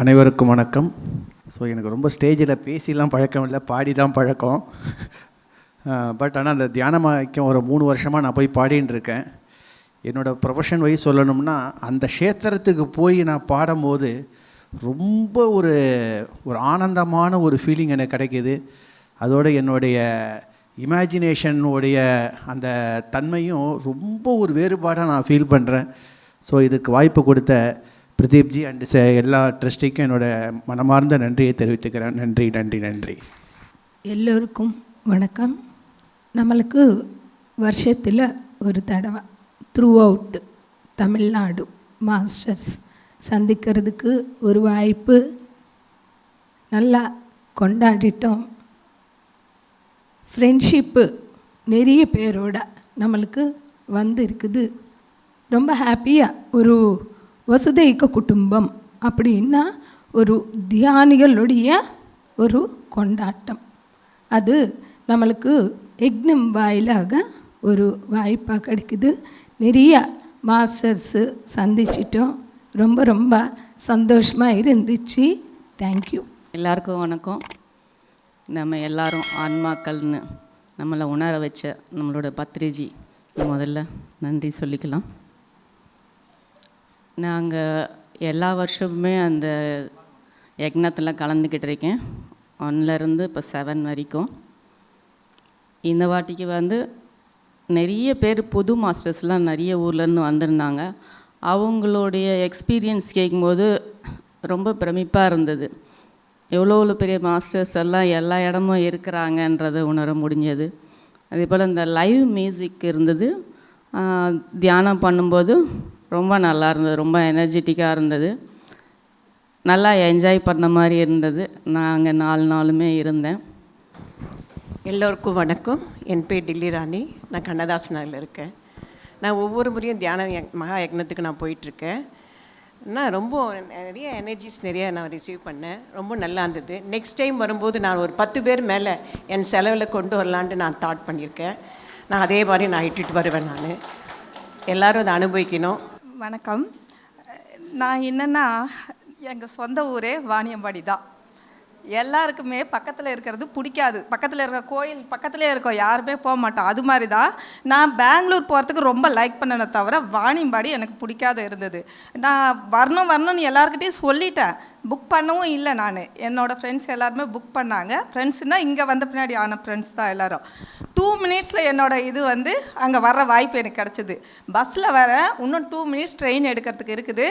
அனைவருக்கும் வணக்கம். ஸோ எனக்கு ரொம்ப ஸ்டேஜில் பேசிலாம் பழக்கம் இல்லை பாடி தான் பழக்கம் பட் ஆனால் அந்த தியானமாக்கம் ஒரு மூணு வருஷமாக நான் போய் பாடின்னு இருக்கேன். என்னோடய ப்ரொஃபஷன் வைஸ் சொல்லணும்னா அந்த க்ஷேத்திரத்துக்கு போய் நான் பாடும்போது ரொம்ப ஒரு ஒரு ஆனந்தமான ஒரு ஃபீலிங் எனக்கு கிடைக்கிது. அதோடு என்னுடைய இமேஜினேஷனுடைய அந்த தன்மையும் ரொம்ப ஒரு வேறுபாடாக நான் ஃபீல் பண்ணுறேன் ஸோ இதுக்கு வாய்ப்பு கொடுத்த பிரதீப்ஜி ச எல்லா ட்ரஸ்டிக்கும் என்னோடய மனமார்ந்த நன்றியை தெரிவித்துக்கிறேன். நன்றி நன்றி நன்றி. எல்லோருக்கும் வணக்கம். நம்மளுக்கு வருஷத்தில் ஒரு தடவை த்ரூ அவுட் தமிழ்நாடு மாஸ்டர்ஸ் சந்திக்கிறதுக்கு ஒரு வாய்ப்பு நல்லா கொண்டாடிட்டோம். ஃப்ரெண்ட்ஷிப்பு நிறைய பேரோட நம்மளுக்கு வந்து இருக்குது ரொம்ப ஹாப்பியாக ஒரு வசுதைக்க குடும்பம் அப்படின்னா ஒரு தியானிகளுடைய ஒரு கொண்டாட்டம். அது நம்மளுக்கு எக்னம் வாயிலாக ஒரு வாய்ப்பாக கிடைக்குது. நிறைய மாஸ்டர்ஸு சந்திச்சிட்டோம். ரொம்ப ரொம்ப சந்தோஷமாக இருந்துச்சு. தேங்க்யூ எல்லாருக்கும் வணக்கம். நம்ம எல்லாரும் ஆன்மாக்கள்னு நம்மளை உணர வச்ச நம்மளோட பத்ரிஜி முதல்ல நன்றி சொல்லிக்கலாம். நாங்கள் எல்லா வருஷமுமே அந்த யக்னத்தில் கலந்துக்கிட்டு இருக்கேன். ஒன்லேருந்து இப்போ செவன் வரைக்கும். இந்த வாட்டிக்கு வந்து நிறைய பேர் புது மாஸ்டர்ஸ்லாம் நிறைய ஊர்லேருந்து வந்திருந்தாங்க. அவங்களுடைய எக்ஸ்பீரியன்ஸ் கேட்கும்போது ரொம்ப பிரமிப்பாக இருந்தது. எவ்வளோ எவ்வளோ பெரிய மாஸ்டர்ஸ் எல்லாம் எல்லா இடமும் இருக்கிறாங்கன்றதை உணர முடிஞ்சது. அதே போல் இந்த லைவ் மியூசிக் இருந்தது. தியானம் பண்ணும்போது ரொம்ப நல்லா இருந்தது ரொம்ப எனர்ஜெட்டிக்காக இருந்தது. நல்லா என்ஜாய் பண்ண மாதிரி இருந்தது. நான் அங்கே நாலு நாளுமே இருந்தேன். எல்லோருக்கும் வணக்கம். என் பேர் டில்லி ராணி. நான் கண்ணதாஸ் நகரில் இருக்கேன். நான் ஒவ்வொரு முறையும் தியான மகா யக்னத்துக்கு நான் போயிட்டுருக்கேன். நான் ரொம்ப நிறைய எனர்ஜிஸ் நிறைய நான் ரிசீவ் பண்ணேன். ரொம்ப நல்லா இருந்தது. நெக்ஸ்ட் டைம் வரும்போது நான் ஒரு பத்து பேர் மேலே என் செலவில் கொண்டு வரலான்ட்டு நான் தாட் பண்ணியிருக்கேன். நான் அதே மாதிரி நான் இட்டுட்டு வருவேன் நான். எல்லோரும் அதை அனுபவிக்கணும். வணக்கம். நான் என்னென்னா எங்கள் சொந்த ஊரே வாணியம்பாடி தான். எல்லாருக்குமே பக்கத்தில் இருக்கிறது பிடிக்காது. பக்கத்தில் இருக்கிற கோயில் பக்கத்துலேயே இருக்கோம். யாருமே போக மாட்டோம். அது மாதிரி தான் நான் பெங்களூர் போகிறதுக்கு ரொம்ப லைக் பண்ணனே தவிர வாணியம்பாடி எனக்கு பிடிக்காத இருந்தது. நான் வரணும் வரணும்னு எல்லாருக்கிட்டையும் சொல்லிட்டேன். புக் பண்ணவும் இல்லை நான். என்னோடய ஃப்ரெண்ட்ஸ் எல்லாருமே புக் பண்ணாங்க. ஃப்ரெண்ட்ஸ்னால் இங்கே வந்த பின்னாடி ஆன ஃப்ரெண்ட்ஸ் தான் எல்லோரும். டூ மினிட்ஸில் என்னோடய இது வந்து அங்கே வர்ற வாய்ப்பு எனக்கு கிடச்சிது. பஸ்ஸில் வர இன்னும் டூ மினிட்ஸ் ட்ரெயின் எடுக்கிறதுக்கு இருக்குது.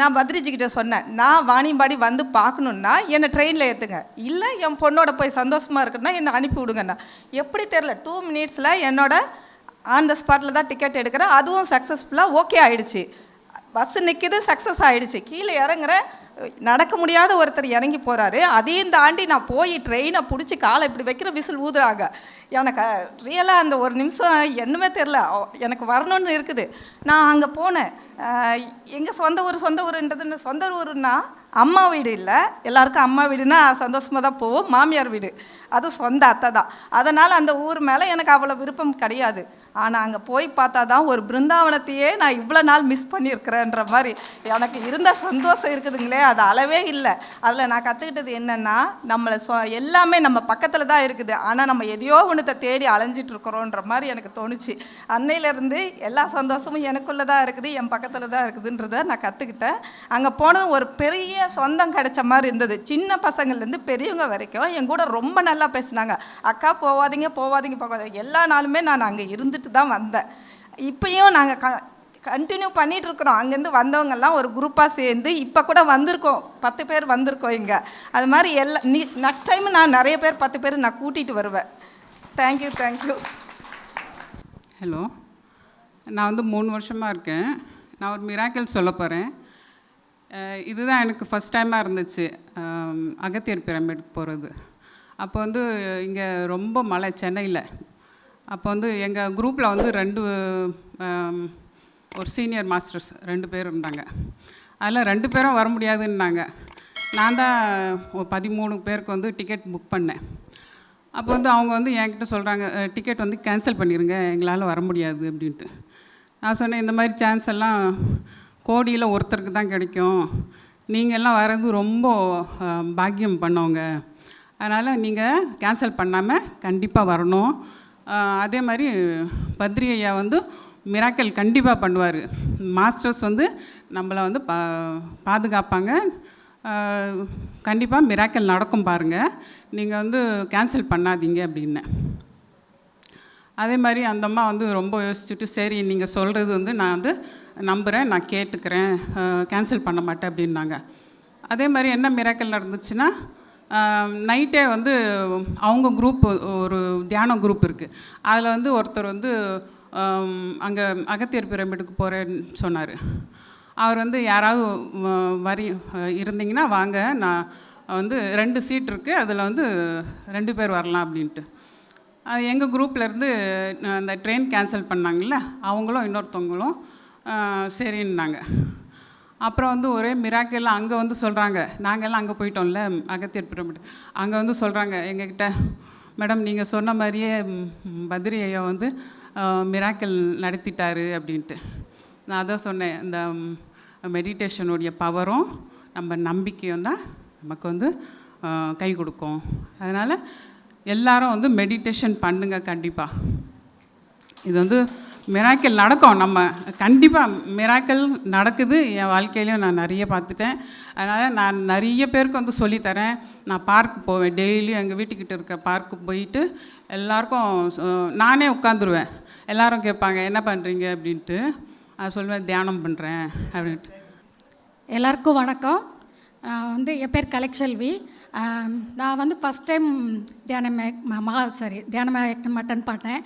நான் பத்ரிஜிக்கிட்ட சொன்னேன். நான் வாணியம்பாடி வந்து பார்க்கணுன்னா என்னை ட்ரெயினில் ஏற்றுங்க இல்லை என் பொண்ணோட போய் சந்தோஷமாக இருக்குன்னா என்னை அனுப்பி விடுங்கண்ணா. எப்படி தெரில டூ மினிட்ஸில் என்னோட ஆன் த ஸ்பாட்டில் தான் டிக்கெட் எடுக்கிறேன். அதுவும் சக்ஸஸ்ஃபுல்லாக ஓகே ஆகிடுச்சு பஸ்ஸு நிற்கிது சக்ஸஸ் ஆகிடுச்சு கீழே இறங்குறேன். நடக்க முடியாத ஒருத்தர் இறங்கி போகிறாரு அதையும் தாண்டி நான் போய் ட்ரெயினை பிடிச்சி காலை இப்படி வைக்கிற விசில் ஊதுறாங்க. எனக்கு ரியலாக அந்த ஒரு நிமிஷம் என்னமே தெரில எனக்கு வரணும்னு இருக்குது. நான் அங்கே போனேன். எங்கள் சொந்த ஊர் சொந்த ஊருன்றதுன்னு சொந்த ஊருன்னா அம்மா வீடு இல்லை. எல்லாருக்கும் அம்மா வீடுனா சந்தோஷமாக தான் போவோம். மாமியார் வீடு. அது சொந்த அத்தை தான். அதனால் அந்த ஊர் மேலே எனக்கு அவ்வளோ விருப்பம் கிடையாது. ஆனால் அங்கே போய் பார்த்தா தான் ஒரு பிருந்தாவனத்தையே நான் இவ்வளோ நாள் மிஸ் பண்ணியிருக்கிறேன்ற மாதிரி. எனக்கு இருந்த சந்தோஷம் இருக்குதுங்களே அது அளவே இல்லை. அதில் நான் கற்றுக்கிட்டது என்னென்னா நம்மளை சொ எல்லாமே நம்ம பக்கத்தில் தான் இருக்குது. ஆனால் நம்ம எதையோ ஒன்றத்தை தேடி அலைஞ்சிட்ருக்குறோன்ற மாதிரி எனக்கு தோணுச்சு. அன்னையிலேருந்து எல்லா சந்தோஷமும் எனக்குள்ளே தான் இருக்குது என் பக்கத்தில் தான் இருக்குதுன்றதை நான் கற்றுக்கிட்டேன் அங்கே போனது ஒரு பெரிய சொந்தம் கிடைச்ச மாதிரி இருந்தது. சின்ன பசங்கள்லேருந்து பெரியவங்க வரைக்கும் என் கூட ரொம்ப நல்லா பேசினாங்க. அக்கா போவாதீங்க போவாதீங்க போகாதீங்க எல்லா நாளுமே நான் அங்கே இருந்துட்டு தான் வந்தேன். இப்பயும் நாங்கள் க கண்டினியூ பண்ணிகிட்டு இருக்கிறோம். அங்கேருந்து வந்தவங்கெல்லாம் ஒரு குரூப்பாக சேர்ந்து இப்போ கூட வந்திருக்கோம். பத்து பேர் வந்திருக்கோம் இங்கே. அது மாதிரி எல்லா நீ நெக்ஸ்ட் டைம் நான் நிறைய பேர் பத்து பேர் நான் கூட்டிகிட்டு வருவேன். தேங்க்யூ தேங்க்யூ ஹலோ நான் வந்து மூணு வருஷமாக இருக்கேன். நான் ஒரு மிராக்கிள் சொல்ல போகிறேன் இதுதான் எனக்கு ஃபஸ்ட் டைமாக இருந்துச்சு. அகத்தியர் பிரமிடுக்கு போகிறது அப்போ வந்து இங்கே ரொம்ப மழை சென்னையில். அப்போ வந்து எங்கள் குரூப்பில் வந்து ரெண்டு ஒரு சீனியர் மாஸ்டர்ஸ் ரெண்டு பேர் இருந்தாங்க. அதில் ரெண்டு பேரும் வர முடியாதுன்னாங்க. நான் தான் ஒரு பதிமூணு பேருக்கு வந்து டிக்கெட் புக் பண்ணேன். அப்போ வந்து அவங்க வந்து என்கிட்ட சொல்கிறாங்க டிக்கெட் வந்து கேன்சல் பண்ணிடுங்க எங்களால் வர முடியாது அப்படின்ட்டு. நான் சொன்னேன் இந்த மாதிரி சான்ஸ் எல்லாம் கோடியில் ஒருத்தருக்கு தான் கிடைக்கும். நீங்கள்லாம் வர்றது ரொம்ப பாக்கியம் பண்ணவங்க. அதனால் நீங்கள் கேன்சல் பண்ணாமல் கண்டிப்பாக வரணும். அதே மாதிரி பத்ரி ஐயா வந்து மிராக்கல் கண்டிப்பாக பண்ணுவார். மாஸ்டர்ஸ் வந்து நம்மளை வந்து பா பாதுகாப்பாங்க. கண்டிப்பாக மிராக்கல் நடக்கும் பாருங்கள் நீங்கள் வந்து கேன்சல் பண்ணாதீங்க அப்படின்னு. அதே மாதிரி அந்த அம்மா வந்து ரொம்ப யோசிச்சுட்டு சரி நீங்கள் சொல்கிறது வந்து நான் வந்து நம்புகிறேன் நான் கேட்டுக்கிறேன். கேன்சல் பண்ண மாட்டேன் அப்படின்னாங்க. அதே மாதிரி என்ன மிராக்கல் நடந்துச்சுன்னா நைட்டே வந்து அவங்க குரூப் ஒரு தியான குரூப் இருக்குது அதில் வந்து ஒருத்தர் வந்து அங்கே அகத்தியர் பிரமிடுக்கு போகிறேன்னு சொன்னார். அவர் வந்து யாராவது வ- வரி இருந்தீங்கன்னா வாங்க நான் வந்து ரெண்டு சீட் இருக்குது அதில் வந்து ரெண்டு பேர் வரலாம் அப்படின்ட்டு. எங்கள் குரூப்லேருந்து அந்த ட்ரெயின் கேன்சல் பண்ணாங்கல்ல அவங்களும் இன்னொருத்தவங்களும் சரின்னாங்க. அப்புறம் வந்து ஒரே மிராக்கெல்லாம் அங்கே வந்து சொல்கிறாங்க நாங்கள்லாம் அங்கே போயிட்டோம்ல அகத்தியர் பிரமிட். அங்கே வந்து சொல்கிறாங்க எங்ககிட்ட மேடம் நீங்கள் சொன்ன மாதிரியே பத்ரி ஐயா வந்து மிராக்கல் நடத்திட்டாரு அப்படின்ட்டு. நான் அதான் சொன்னேன் இந்த மெடிடேஷனுடைய பவரும் நம்ம நம்பிக்கையும் தான் நமக்கு வந்து கை கொடுக்கும். அதனால் எல்லாரும் வந்து மெடிடேஷன் பண்ணுங்க கண்டிப்பாக இது வந்து மிராக்கள் நடக்கும். நம்ம கண்டிப்பாக மிராக்கள் நடக்குது. என் வாழ்க்கையிலையும் நான் நிறைய பார்த்துட்டேன். அதனால் நான் நிறைய பேருக்கு வந்து சொல்லித்தரேன் நான் பார்க் போவேன். டெய்லியும் எங்கள் வீட்டுக்கிட்ட இருக்க பார்க்கு போயிட்டு எல்லாருக்கும் நானே உட்காந்துருவேன் எல்லாரும் கேட்பாங்க என்ன பண்ணுறீங்க அப்படின்ட்டு. நான் சொல்லுவேன் தியானம் பண்ணுறேன் அப்படின்ட்டு. எல்லாருக்கும் வணக்கம். வந்து என் பேர் கலெக்ஷெல்வி நான் வந்து ஃபஸ்ட் டைம் தியானம் மகா சாரி தியானமே மட்டன் பண்ணேன்.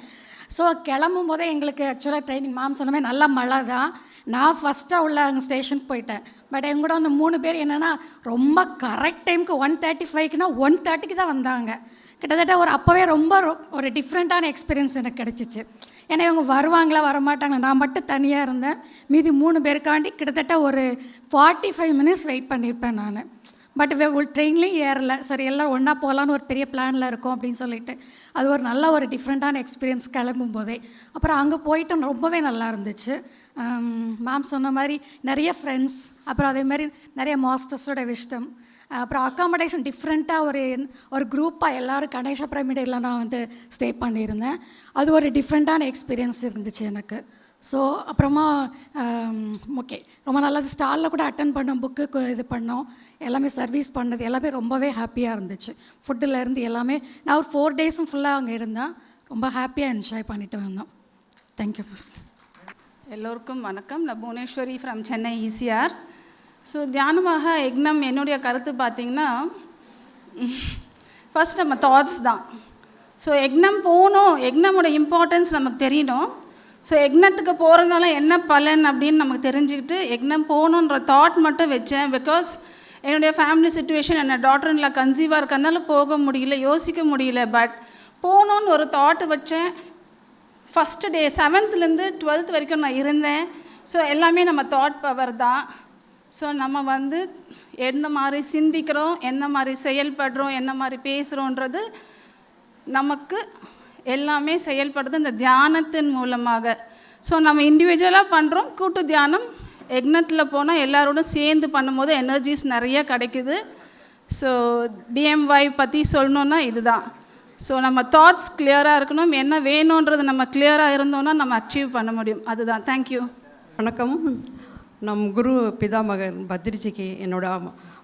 ஸோ கிளம்பும் போதே எங்களுக்கு ஆக்சுவலாக ட்ரைனிங் மாம் சொன்னமே நல்லா மழை தான். நான் ஃபஸ்ட்டாக உள்ள அங்கே ஸ்டேஷனுக்கு போயிட்டேன். பட் எங்க கூட வந்து மூணு பேர் என்னென்னா ரொம்ப கரெக்ட் டைமுக்கு ஒன் தேர்ட்டி ஃபைவ்க்குனா ஒன் தேர்ட்டிக்கு தான் வந்தாங்க. கிட்டத்தட்ட ஒரு அப்போவே ரொம்ப ரொ- ஒரு டிஃப்ரெண்ட்டான எக்ஸ்பீரியன்ஸ் எனக்கு கிடச்சிச்சு. ஏன்னா இவங்க வருவாங்களா வரமாட்டாங்களா நான் மட்டும் தனியாக இருந்தேன். மீதி மூணு பேருக்காண்டி கிட்டத்தட்ட ஒரு ஃபார்ட்டி ஃபைவ் மினிட்ஸ் வெயிட் பண்ணியிருப்பேன் நான் பட் ட்ரெயின்லேயும் ஏறல. சரி எல்லாம் ஒன்றா போகலான்னு ஒரு பெரிய பிளானில் இருக்கும் அப்படின்னு சொல்லிட்டு அது ஒரு நல்ல ஒரு டிஃப்ரெண்ட்டான எக்ஸ்பீரியன்ஸ் கிளம்பும் போதே அப்புறம் அங்கே போயிட்டு ரொம்பவே நல்லா இருந்துச்சு. மேம் சொன்ன மாதிரி நிறைய ஃப்ரெண்ட்ஸ் அப்புறம் அதே மாதிரி நிறைய மாஸ்டர்ஸோட விஷ்டம் அப்புறம் அக்காமடேஷன் டிஃப்ரெண்ட்டாக ஒரு ஒரு குரூப்பாக எல்லோரும் கணேச பிரமிடையில் நான் வந்து ஸ்டே பண்ணியிருந்தேன். அது ஒரு டிஃப்ரெண்ட்டான எக்ஸ்பீரியன்ஸ் இருந்துச்சு எனக்கு. ஸோ அப்புறமா um, ஓகே ரொம்ப நல்லது ஸ்டாலில் கூட அட்டன் பண்ணோம் புக்கு இது பண்ணோம். எல்லாமே சர்வீஸ் பண்ணது. எல்லாமே ரொம்பவே ஹாப்பியாக இருந்துச்சு. ஃபுட்டில் இருந்து எல்லாமே நான் ஒரு ஃபோர் டேஸும் ஃபுல்லாக அங்கே இருந்தேன் ரொம்ப ஹாப்பியாக என்ஜாய் பண்ணிட்டு வந்தோம். தேங்க்யூ ஃபஸ்ட் எல்லோருக்கும் வணக்கம். நான் Bhuvaneswari from Chennai ECR so தியானமாக எக்னம் என்னுடைய கருத்து பார்த்திங்கன்னா ஃபர்ஸ்ட் நம்ம தாட்ஸ் தான். ஸோ எக்னம் போகணும். எக்னமோட இம்பார்ட்டன்ஸ் நமக்கு தெரியணும். ஸோ யக்னத்துக்கு போகிறதுனால என்ன பலன் அப்படின்னு நமக்கு தெரிஞ்சுக்கிட்டு யக்னம் போகணுன்ற தாட் மட்டும் வச்சேன். பிகாஸ் என்னுடைய ஃபேமிலி சுச்சுவேஷன் என்ன டாக்டர்ல கன்சீவாக இருக்கறனால போக முடியல யோசிக்க முடியல. பட் போகணுன்னு ஒரு தாட் வச்சேன். ஃபஸ்ட்டு டே செவன்த்துலேருந்து டுவெல்த் வரைக்கும் நான் இருந்தேன். ஸோ எல்லாமே நம்ம தாட் பவர் தான். ஸோ நம்ம வந்து எந்த மாதிரி சிந்திக்கிறோம் எந்த மாதிரி செயல்படுறோம் என்ன மாதிரி பேசுகிறோன்றது நமக்கு எல்லாமே செயல்படுறது இந்த தியானத்தின் மூலமாக. ஸோ நம்ம இண்டிவிஜுவலாக பண்ணுறோம் கூட்டு தியானம் எக்னத்தில் போனால் எல்லாரோடும் சேர்ந்து பண்ணும்போது எனர்ஜிஸ் நிறைய கிடைக்குது. ஸோ டிஎம்ஒய் பற்றி சொல்லணுன்னா இதுதான். ஸோ நம்ம தாட்ஸ் கிளியராக இருக்கணும் என்ன வேணுன்றது நம்ம கிளியராக இருந்தோம்னா நம்ம அச்சீவ் பண்ண முடியும். அதுதான். தேங்க்யூ வணக்கம். நம் குரு பிதாமகன் பத்ரிஜிக்கு என்னோட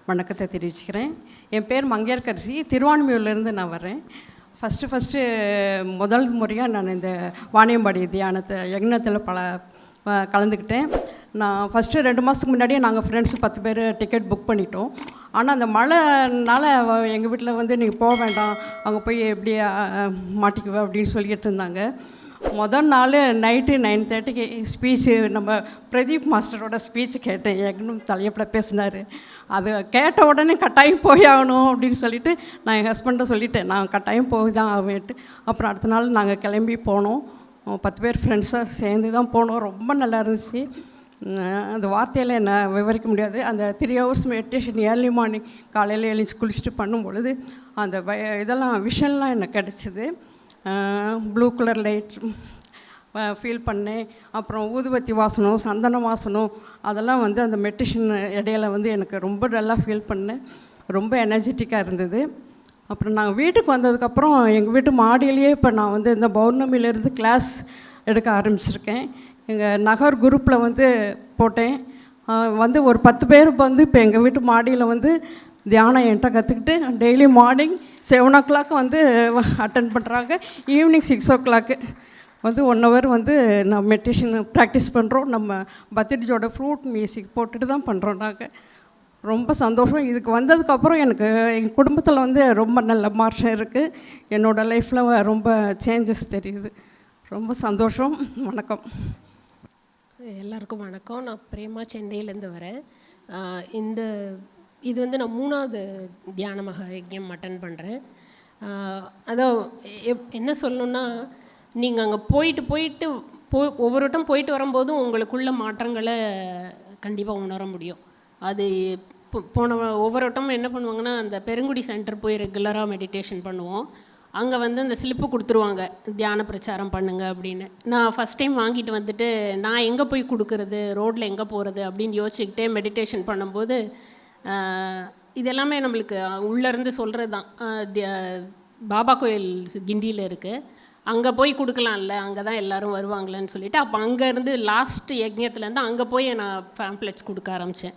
வணக்கத்தை தெரிவிச்சுக்கிறேன். என் பேர் மங்கையர்கரிசி திருவான்மையூர்லேருந்து நான் வர்றேன். ஃபஸ்ட்டு ஃபஸ்ட்டு முதல் முறையாக நான் இந்த வாணியம்பாடி தியானத்தை யக்னத்தில் பல கலந்துக்கிட்டேன். நான் ஃபஸ்ட்டு ரெண்டு மாதத்துக்கு முன்னாடியே நாங்கள் ஃப்ரெண்ட்ஸ் பத்து பேர் டிக்கெட் புக் பண்ணிட்டோம். ஆனால் அந்த மழைனால எங்கள் வீட்டில் வந்து நீங்கள் போக வேண்டாம். அங்கே போய் எப்படி மாட்டிக்குவ அப்படின்னு சொல்லிட்டு இருந்தாங்க. முதல் நாள் நைட்டு நைன் தேர்ட்டிக்கு ஸ்பீச்சு நம்ம பிரதீப் மாஸ்டரோட ஸ்பீச் கேட்டேன். எங்கனும் தலையப்பில் பேசினார். அது கேட்ட உடனே கட்டாயம் போய் ஆகணும் அப்படின்னு சொல்லிட்டு நான் என் ஹஸ்பண்டை சொல்லிட்டேன். நான் கட்டாயம் போய் தான் ஆவேன்ட்டு. அப்புறம் அடுத்த நாள் நாங்கள் கிளம்பி போனோம். பத்து பேர் ஃப்ரெண்ட்ஸாக சேர்ந்து தான் போனோம். ரொம்ப நல்லா இருந்துச்சு. அந்த வார்த்தையில் என்ன விவரிக்க முடியாது. அந்த three hours meditation early morning காலையில் எழுந்து குளிச்சுட்டு பண்ணும் பொழுது அந்த வய இதெல்லாம் விஷன்லாம் எனக்கு கிடச்சிது. ப்ளூ கலர் லைட் ஃபீல் பண்ணேன். அப்புறம் ஊதுபத்தி வாசனம் சந்தன வாசனம் அதெல்லாம் வந்து அந்த மெடிஷன் இடையில வந்து எனக்கு ரொம்ப நல்லா ஃபீல் பண்ணேன். ரொம்ப எனர்ஜெட்டிக்காக இருந்தது. அப்புறம் நாங்கள் வீட்டுக்கு வந்ததுக்கப்புறம் எங்கள் வீட்டு மாடியிலேயே இப்போ நான் வந்து இந்த பௌர்ணமியிலேருந்து கிளாஸ் எடுக்க ஆரம்பிச்சிருக்கேன். எங்கள் நகர் குரூப்பில் வந்து போட்டேன். வந்து ஒரு பத்து பேர் வந்து இப்போ எங்கள் வீட்டு மாடியில் வந்து தியானம் என்கிட்ட கற்றுக்கிட்டு daily morning seven o'clock வந்து அட்டன் பண்ணுறாங்க ஈவினிங் சிக்ஸ் ஓ கிளாக்கு வந்து ஒன் ஹவர் வந்து நான் மெடிடேஷன் ப்ராக்டிஸ் பண்ணுறோம் நம்ம பத்திரிஜோட ஃப்ரூட் மியூசிக் போட்டுட்டு தான் பண்ணுறோம் நாங்கள் ரொம்ப சந்தோஷம். இதுக்கு வந்ததுக்கப்புறம் எனக்கு எங்கள் குடும்பத்தில் வந்து ரொம்ப நல்ல மாற்றம் இருக்குது என்னோடய லைஃப்பில் ரொம்ப சேஞ்சஸ் தெரியுது. ரொம்ப சந்தோஷம். வணக்கம். எல்லாருக்கும் வணக்கம். நான் பிரேமா சென்னையிலேருந்து வரேன். இந்த இது வந்து நான் மூணாவது தியான மகா யஜ்யம் அட்டன் பண்ணுறேன் அதான் எப்- என்ன சொல்லணும்னா நீங்கள் அங்கே போயிட்டு போயிட்டு போ ஒவ்வொரு வட்டம் போயிட்டு வரும்போதும் உங்களுக்குள்ள மாற்றங்களை கண்டிப்பாக உணர முடியும். அது போன ஒவ்வொரு வட்டமும் என்ன பண்ணுவாங்கன்னா அந்த பெருங்குடி சென்டர் போய் ரெகுலராக மெடிடேஷன் பண்ணுவோம். அங்கே வந்து அந்த ஸ்லிப்பு கொடுத்துருவாங்க தியான பிரச்சாரம் பண்ணுங்க அப்படின்னு. நான் ஃபஸ்ட் டைம் வாங்கிட்டு வந்துட்டு நான் எங்கே போய் கொடுக்குறது ரோட்டில் எங்கே போகிறது அப்படின்னு யோசிச்சுக்கிட்டே மெடிடேஷன் பண்ணும்போது இது எல்லாமே நம்மளுக்கு உள்ளேருந்து சொல்கிறது தான் பாபா கோயில் கிண்டியில் இருக்குது அங்கே போய் கொடுக்கலாம்ல அங்கே தான் எல்லாரும் வருவாங்களேன்னு சொல்லிட்டு அப்போ அங்கேருந்து லாஸ்ட் யஜ்யத்துலேருந்து அங்கே போய் நான் ஃபேம்ப்ளெட்ஸ் கொடுக்க ஆரம்பித்தேன்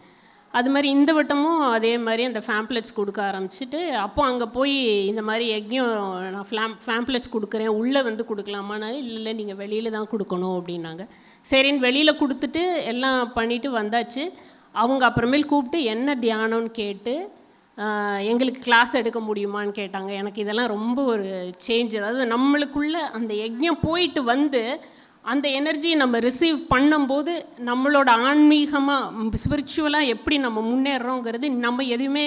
அது மாதிரி இந்த வட்டமும் அதே மாதிரி அந்த ஃபேம்ப்ளெட்ஸ் கொடுக்க ஆரம்பிச்சிட்டு அப்போ அங்கே போய் இந்த மாதிரி யஜ்ஞம் நான் ஃப்ளாம் ஃபேம்ப்ளெட்ஸ் கொடுக்குறேன் உள்ளே வந்து கொடுக்கலாமான்னு இல்லை இல்லை நீங்கள் வெளியில் தான் கொடுக்கணும் அப்படின்னாங்க. சரின்னு வெளியில் கொடுத்துட்டு எல்லாம் பண்ணிவிட்டு வந்தாச்சு. அவங்க அப்புறமேல் கூப்பிட்டு என்ன தியானம்னு கேட்டு எங்களுக்கு கிளாஸ் எடுக்க முடியுமான்னு கேட்டாங்க. எனக்கு இதெல்லாம் ரொம்ப ஒரு சேஞ்ச் அதாவது நம்மளுக்குள்ள அந்த யஜ்யம் போயிட்டு வந்து அந்த எனர்ஜியை நம்ம ரிசீவ் பண்ணும்போது நம்மளோட ஆன்மீகமாக ஸ்பிரிச்சுவலாக எப்படி நம்ம முன்னேறோங்கிறது நம்ம எதுவுமே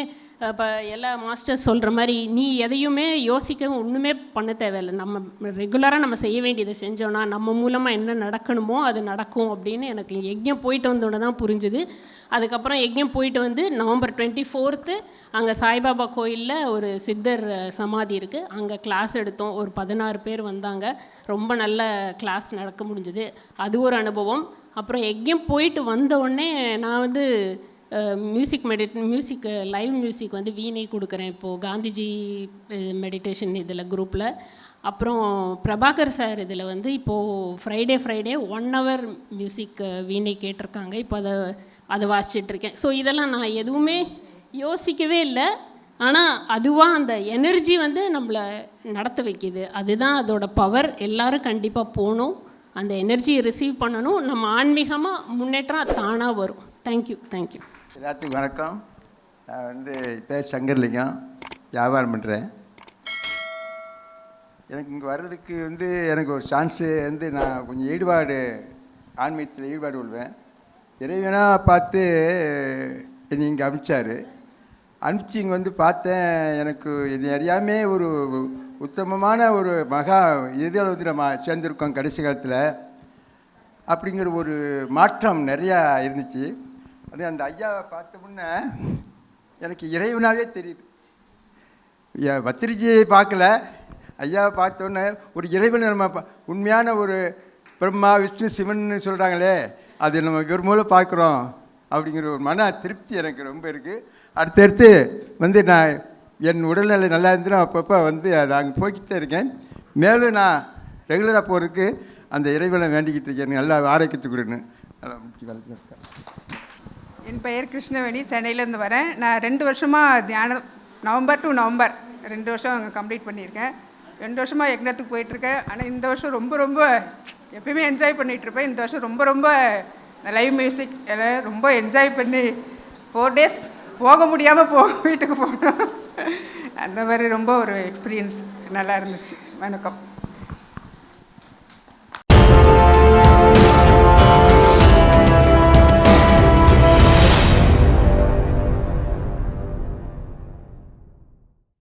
இப்போ எல்லா மாஸ்டர்ஸ் சொல்கிற மாதிரி நீ எதையுமே யோசிக்க ஒன்றுமே பண்ண தேவையில்லை. நம்ம ரெகுலராக நம்ம செய்ய வேண்டியதை செஞ்சோன்னா நம்ம மூலமாக என்ன நடக்கணுமோ அது நடக்கும் அப்படின்னு எனக்கு யஜ்யம் போயிட்டு வந்தோடனே தான் புரிஞ்சுது. அதுக்கப்புறம் எங்கேயும் போயிட்டு வந்து நவம்பர் டுவெண்ட்டி ஃபோர்த்து அங்கே சாய்பாபா கோயிலில் ஒரு சித்தர் சமாதி இருக்குது அங்கே கிளாஸ் எடுத்தோம். ஒரு பதினாறு பேர் வந்தாங்க. ரொம்ப நல்ல கிளாஸ் நடக்க முடிஞ்சுது. அது ஒரு அனுபவம். அப்புறம் எங்கேயும் போயிட்டு வந்த உடனே நான் வந்து மியூசிக் மெடிட் மியூசிக் லைவ் மியூசிக் வந்து வீணை கொடுக்குறேன் இப்போது காந்திஜி மெடிடேஷன் இதில் குரூப்பில் அப்புறம் பிரபாகர் சார் இதில் வந்து இப்போது Friday Friday one hour music veena கேட்டிருக்காங்க. இப்போ அதை அதை வாசிச்சிட்ருக்கேன். ஸோ இதெல்லாம் நான் எதுவுமே யோசிக்கவே இல்லை. ஆனால் அதுவாக அந்த எனர்ஜி வந்து நம்மளை நடத்த வைக்கிது. அதுதான் அதோட பவர் எல்லாரும் கண்டிப்பாக போகணும் அந்த எனர்ஜியை ரிசீவ் பண்ணணும். நம்ம ஆன்மீகமாக முன்னேற்றம் தானாக வரும். தேங்க்யூ தேங்க்யூ எல்லாத்துக்கும் வணக்கம். நான் வந்து பேர் சங்கர்லிங்கம். வியாபாரம் பண்ணுறேன் எனக்கு இங்கே வர்றதுக்கு வந்து எனக்கு ஒரு சான்ஸு வந்து நான் கொஞ்சம் ஈடுபாடு ஆன்மீகத்தில் ஈடுபாடு கொள்வேன். இறைவனாக பார்த்து என்னை இங்கே அனுப்பிச்சார். அனுப்பிச்சு இங்கே வந்து பார்த்தேன் எனக்கு என்னை அறியாமே ஒரு உத்தமமான ஒரு மகா இதில் வந்து நம்ம சேர்ந்துருக்கோம் கடைசி காலத்தில். அப்படிங்கிற ஒரு மாற்றம் நிறையா இருந்துச்சு. அது அந்த ஐயாவை பார்த்த முன்னே எனக்கு இறைவனாகவே தெரியுது. பத்திரிஜியை பார்க்கல. ஐயாவை பார்த்தோன்னே ஒரு இறைவனை நம்ம உண்மையான ஒரு பிரம்மா விஷ்ணு சிவன் சொல்கிறாங்களே அது நம்ம ஒரு மூலம் பார்க்குறோம் அப்படிங்கிற ஒரு மன திருப்தி எனக்கு ரொம்ப இருக்குது அடுத்தடுத்து வந்து நான் என் உடல்நிலை நல்லா இருந்துன்னா அப்பப்போ வந்து அதை அங்கே போய்கிட்டே இருக்கேன். மேலும் நான் ரெகுலராக போகிறதுக்கு அந்த இறைவனை வேண்டிக்கிட்டு இருக்கேன். நல்லா ஆரோக்கியத்துக்கு கொடுன்னு. நல்லா முடிச்சு என் பெயர் கிருஷ்ணவேணி. சென்னையிலேருந்து வரேன். நான் ரெண்டு வருஷமாக தியானம் நவம்பர் டு நவம்பர் ரெண்டு வருஷம் அங்கே கம்ப்ளீட் பண்ணியிருக்கேன். ரெண்டு வருஷமாக யக்னத்துக்கு போயிட்டுருக்கேன் ஆனால் இந்த வருஷம் ரொம்ப ரொம்ப எப்பயுமே என்ஜாய் பண்ணிகிட்டு இருப்பேன் இந்த வருஷம் ரொம்ப ரொம்ப லைவ் மியூசிக் எல்லாம் ரொம்ப என்ஜாய் பண்ணி ஃபோர் டேஸ் போக முடியாமல் போ வீட்டுக்கு போனோம். அந்த மாதிரி ரொம்ப ஒரு எக்ஸ்பீரியன்ஸ் நல்லா இருந்துச்சு. வணக்கம்.